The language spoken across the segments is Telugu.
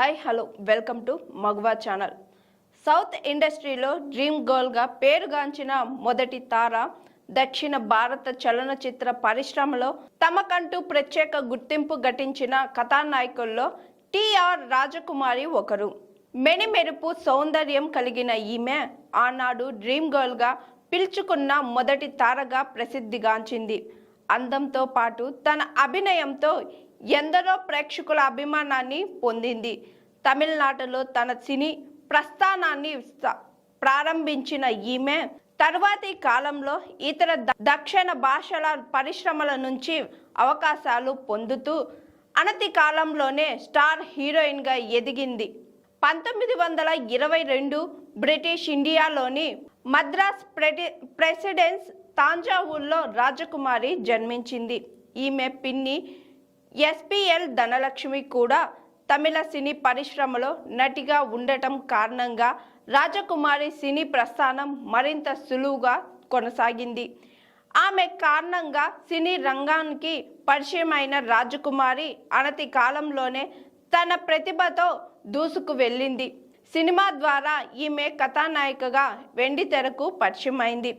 Hi hello welcome to Maguva channel south ఇండస్ట్రీలో డ్రీమ్ గర్ల్గా పేరుగాంచిన మొదటి తార దక్షిణ భారత చలనచిత్ర పరిశ్రమలో తమకంటూ ప్రత్యేక గుర్తింపు ఘటించిన కథానాయకుల్లో టిఆర్ రాజకుమారి ఒకరు. మెనిమెరుపు సౌందర్యం కలిగిన ఈమె ఆనాడు డ్రీమ్ గర్ల్గా పిలుచుకున్న మొదటి తారగా ప్రసిద్ధిగాంచింది. అందంతో పాటు తన అభినయంతో ఎందరో ప్రేక్షకుల అభిమానాన్ని పొందింది. తమిళనాడులో తన సినీ ప్రస్థానాన్ని ప్రారంభించిన ఈమె తర్వాతి కాలంలో ఇతర దక్షిణ భాషల పరిశ్రమల నుంచి అవకాశాలు పొందుతూ అనతి కాలంలోనే స్టార్ హీరోయిన్గా ఎదిగింది. పంతొమ్మిది వందల ఇరవై రెండు బ్రిటిష్ ఇండియాలోని మద్రాస్ ప్రెసిడెన్స్ తాంజావూర్లో రాజకుమారి జన్మించింది. ఈమె పిన్ని ఎస్పిఎల్ ధనలక్ష్మి కూడా తమిళ సినీ పరిశ్రమలో నటిగా ఉండటం కారణంగా రాజకుమారి సినీ ప్రస్థానం మరింత సులువుగా కొనసాగింది. ఆమె కారణంగా సినీ రంగానికి పరిచయమైన రాజకుమారి అనతి కాలంలోనే తన ప్రతిభతో దూసుకు వెళ్ళింది. సినిమా ద్వారా ఈమె కథానాయికగా వెండి తెరకు పరిచయమైంది.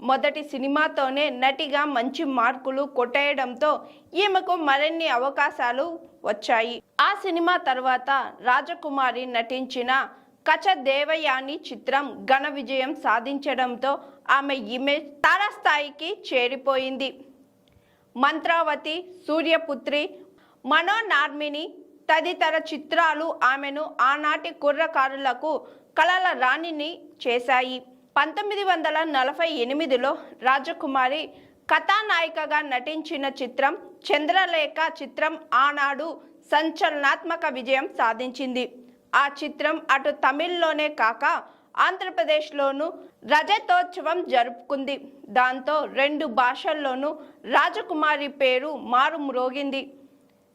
మొదటి సినిమాతోనే నటిగా మంచి మార్కులు కొట్టేయడంతో ఈమెకు మరిన్ని అవకాశాలు వచ్చాయి. ఆ సినిమా తర్వాత రాజకుమారి నటించిన కచ దేవయాని చిత్రం ఘన విజయం సాధించడంతో ఆమె ఇమేజ్ తారస్థాయికి చేరిపోయింది. మంత్రావతి సూర్యపుత్రి మనోనార్మిని తదితర చిత్రాలు ఆమెను ఆనాటి కుర్రకారులకు కళల రాణిని చేశాయి. పంతొమ్మిది వందల నలభై ఎనిమిదిలో రాజకుమారి కథానాయికగా నటించిన చిత్రం చంద్రలేఖ చిత్రం ఆనాడు సంచలనాత్మక విజయం సాధించింది. ఆ చిత్రం అటు తమిళ్ళోనే కాక ఆంధ్రప్రదేశ్లోనూ రజతోత్సవం జరుపుకుంది. దాంతో రెండు భాషల్లోనూ రాజకుమారి పేరు మారుమ్రోగింది.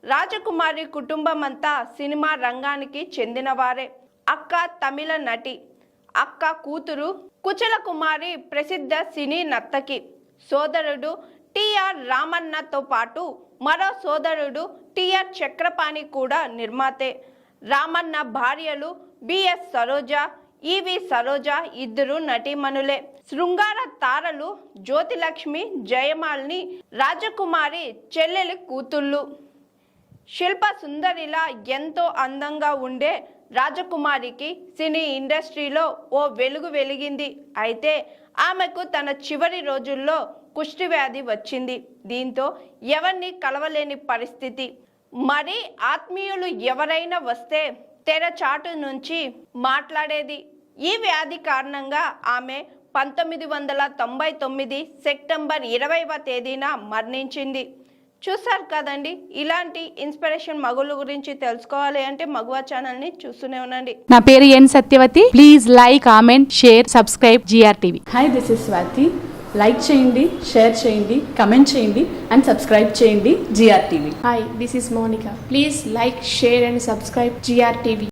రాజకుమారి కుటుంబమంతా సినిమా రంగానికి చెందినవారే. అక్క తమిళ నటి అక్క కూతురు కుచల కుమారి ప్రసిద్ధ సినీ నర్తకి సోదరుడు టిఆర్ రామన్నతో పాటు మరో సోదరుడు టిఆర్ చక్రపాణి కూడా నిర్మాతే. రామన్న భార్యలు బిఎస్ సరోజ ఈవి సరోజ ఇద్దరు నటీమణులే. శృంగార తారలు జ్యోతిలక్ష్మి జయమాల్ని రాజకుమారి చెల్లెలి కూతుళ్ళు. శిల్ప సుందరిలా ఎంతో అందంగా ఉండే రాజకుమారికి సినీ ఇండస్ట్రీలో ఓ వెలుగు వెలిగింది. అయితే ఆమెకు తన చివరి రోజుల్లో కుష్టి వ్యాధి వచ్చింది. దీంతో ఎవరిని కలవలేని పరిస్థితి. మరి ఆత్మీయులు ఎవరైనా వస్తే తెరచాటు నుంచి మాట్లాడేది. ఈ వ్యాధి కారణంగా ఆమె పంతొమ్మిది వందల తొంభై తొమ్మిది సెప్టెంబర్ ఇరవైవ తేదీన మరణించింది. చూసారు కదండి ఇలాంటి ఇన్స్పిరేషన్ మగుల గురించి తెలుసుకోవాలి అంటే మగువ ఛానల్ని చూస్తూనే ఉండండి. నా పేరు N Satyavathi. Please like comment share subscribe GR TV hi this is Swathi like చేయండి షేర్ చేయండి కమెంట్ చేయండి అండ్ సబ్స్క్రైబ్ చేయండి GR TV Hi, this is Monica. Please like, share, and subscribe GRTV.